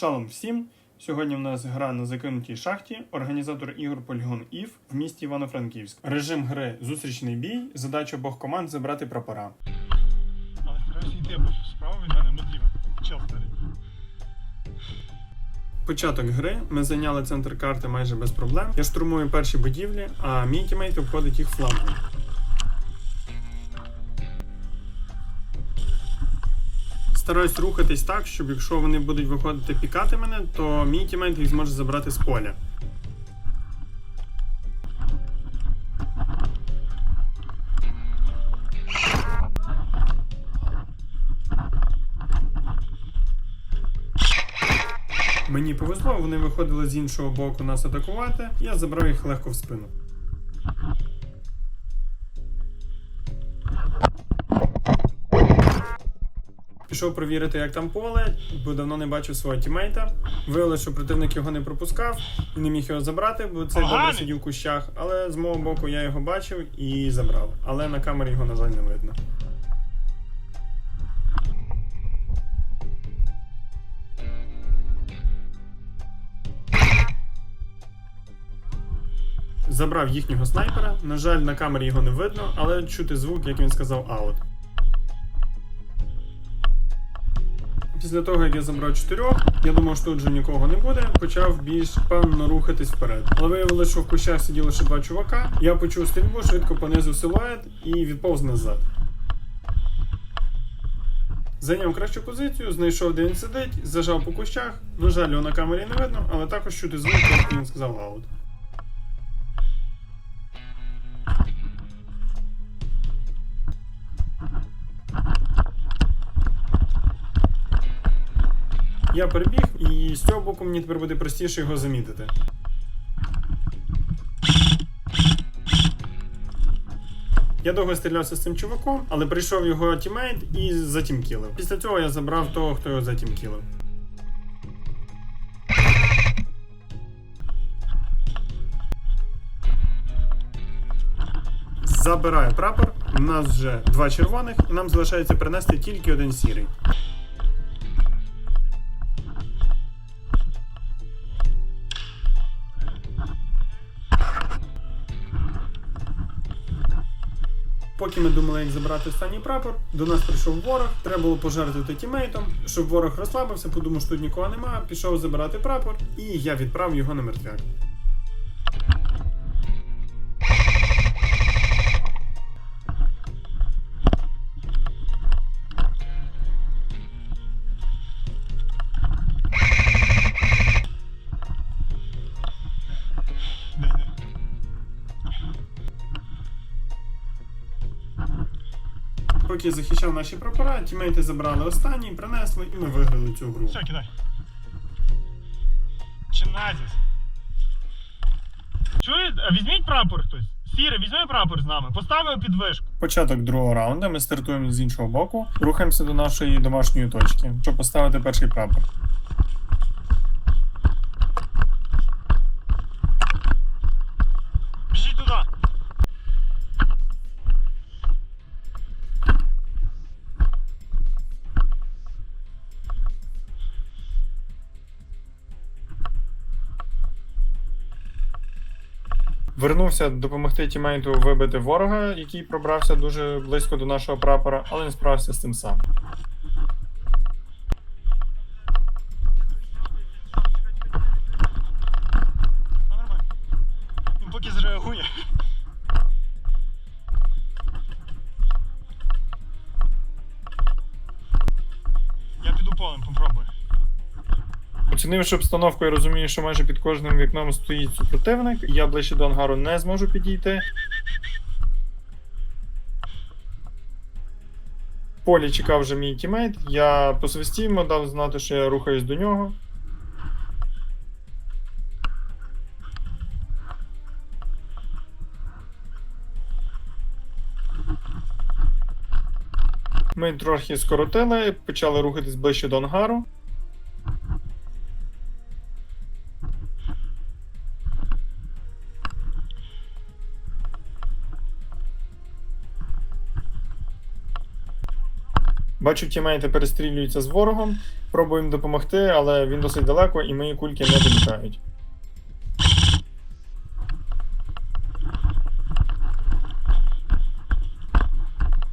Шалом всім! Сьогодні в нас гра на закинутій шахті, організатор ігор Полігон Ів в місті Івано-Франківськ. Режим гри зустрічний бій. Задача обох команд забрати прапора. Але стараюся йти, справа від мене мотліва. Чел. Початок гри. Ми зайняли центр карти майже без проблем. Я штурмую перші будівлі, а мій тімейт обходить їх флангом. Стараюсь рухатись так, щоб якщо вони будуть виходити пікати мене, то мій тімейт їх зможе забрати з поля. Мені повезло, вони виходили з іншого боку нас атакувати, я забрав їх легко в спину. Пішов провірити, як там поле, бо давно не бачив свого тімейта. Виявилося, що противник його не пропускав і не міг його забрати, бо цей добре сидів в кущах. Але з мого боку я його бачив і забрав. Але на камері його, на жаль, не видно. Забрав їхнього снайпера. На жаль, на камері його не видно, але чути звук, як він сказав, аут. Після того, як я забрав чотирьох, я думав, що тут вже нікого не буде, почав більш впевнено рухатись вперед. Але виявилося, що в кущах сиділо ще два чувака. Я почув стрільбу, швидко понизив силует і відповз назад. Зайняв кращу позицію, знайшов, де він сидить, зажав по кущах. На жаль, його на камері не видно, але також чути звук, як він сказав аут. Я перебіг, і з цього боку мені тепер буде простіше його замітити. Я довго стрілявся з цим чуваком, але прийшов його тімейт і затімкілив. Після цього я забрав того, хто його затімкілив. Забираю прапор. У нас вже два червоних, і нам залишається принести тільки один сірий. Поки ми думали, як забрати останній прапор, до нас прийшов ворог. Треба було пожертвувати тімейтом, щоб ворог розслабився, подумав, що тут нікого немає, пішов забирати прапор, і я відправив його на мертвяк. Поки я захищав наші прапора, тімейти забрали останній, принесли, і ми виграли цю гру. Все, кидай. Чиназіс. Чує? А Візьміть прапор хтось. Сіре, візьми прапор з нами. Поставив під вишку. Початок другого раунду. Ми стартуємо з іншого боку, рухаємося до нашої домашньої точки, щоб поставити перший прапор. Вернувся допомогти тімейту вибити ворога, який пробрався дуже близько до нашого прапора, але не справився з цим сам. Ну, поки зреагує. Я піду полем, попробую. Оцінивши обстановку, я розумію, що майже під кожним вікном стоїть супротивник. Я ближче до ангару не зможу підійти. Полі чекав вже мій тімейт. Я по свисті йому дав знати, що я рухаюсь до нього. Ми трохи скоротили, почали рухатись ближче до ангару. Бачу, тімейти перестрілюються з ворогом. Пробуємо допомогти, але він досить далеко і мої кульки не долітають.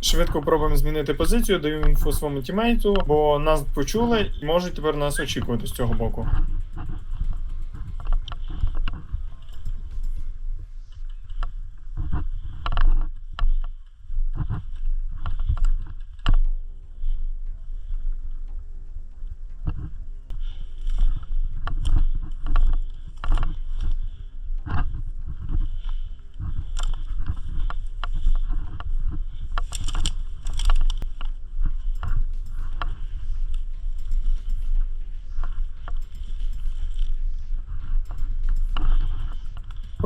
Швидко пробуємо змінити позицію, даю інфу своєму тімейту, бо нас почули і можуть тепер нас очікувати з цього боку.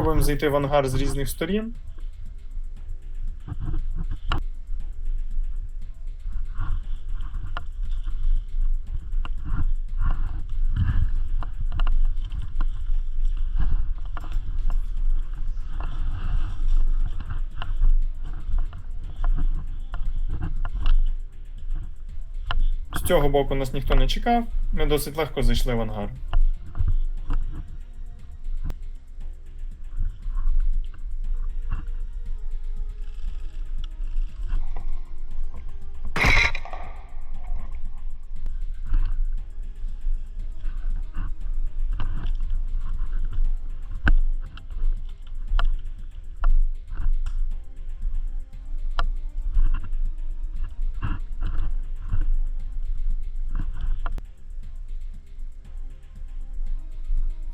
Пробуємо зайти в ангар з різних сторін. З цього боку нас ніхто не чекав, ми досить легко зайшли в ангар.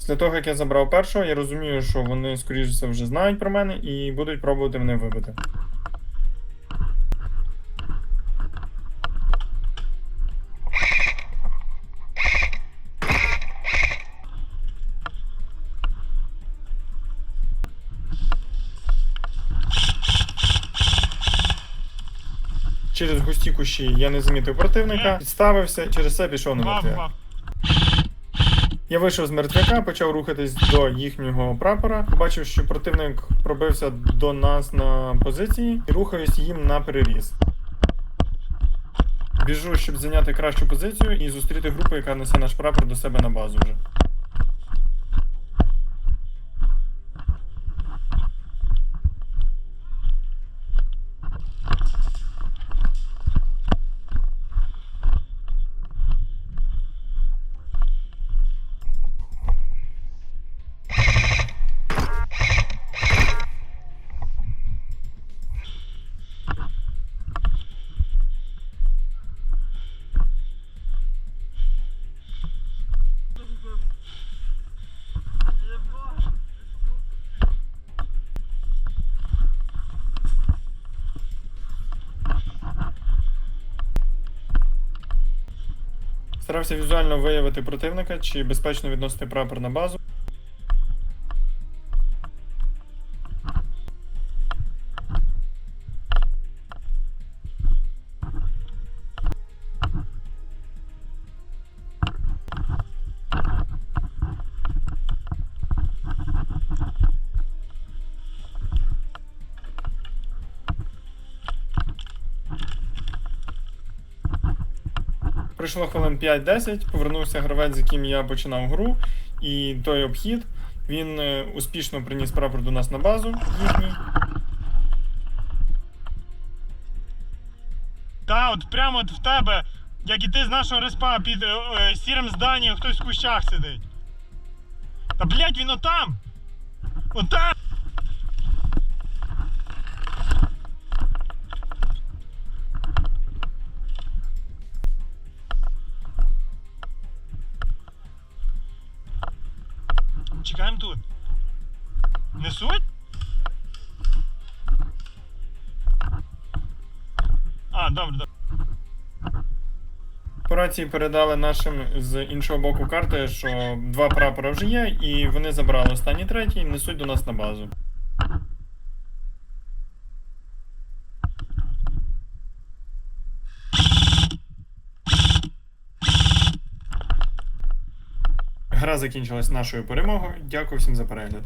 Після того, як я забрав першого, я розумію, що вони, скоріш за все, вже знають про мене і будуть пробувати мене вибити. Через густі кущі я не замітив противника, підставився, через це пішов на вав. Я вийшов з мертвяка, почав рухатись до їхнього прапора. Побачив, що противник пробився до нас на позиції і рухаюсь їм на переріз. Біжу, щоб зайняти кращу позицію і зустріти групу, яка несе наш прапор до себе на базу вже. Старався візуально виявити противника, чи безпечно відносити прапор на базу. Пройшло хвилин 5-10, повернувся гравець, з яким я починав гру, і той обхід. Він е, успішно приніс прапор до нас на базу їхній. Та, от прямо от в тебе, як і ти з нашого респа під е, е, сірим зданням, хтось в кущах сидить. Та блять, він отам! Отам! Чекаємо тут. Несуть? А, добре, добре. По рації передали нашим з іншого боку карти, що два прапора вже є, і вони забрали останній третій несуть до нас на базу. Гра закінчилась нашою перемогою. Дякую всім за перегляд.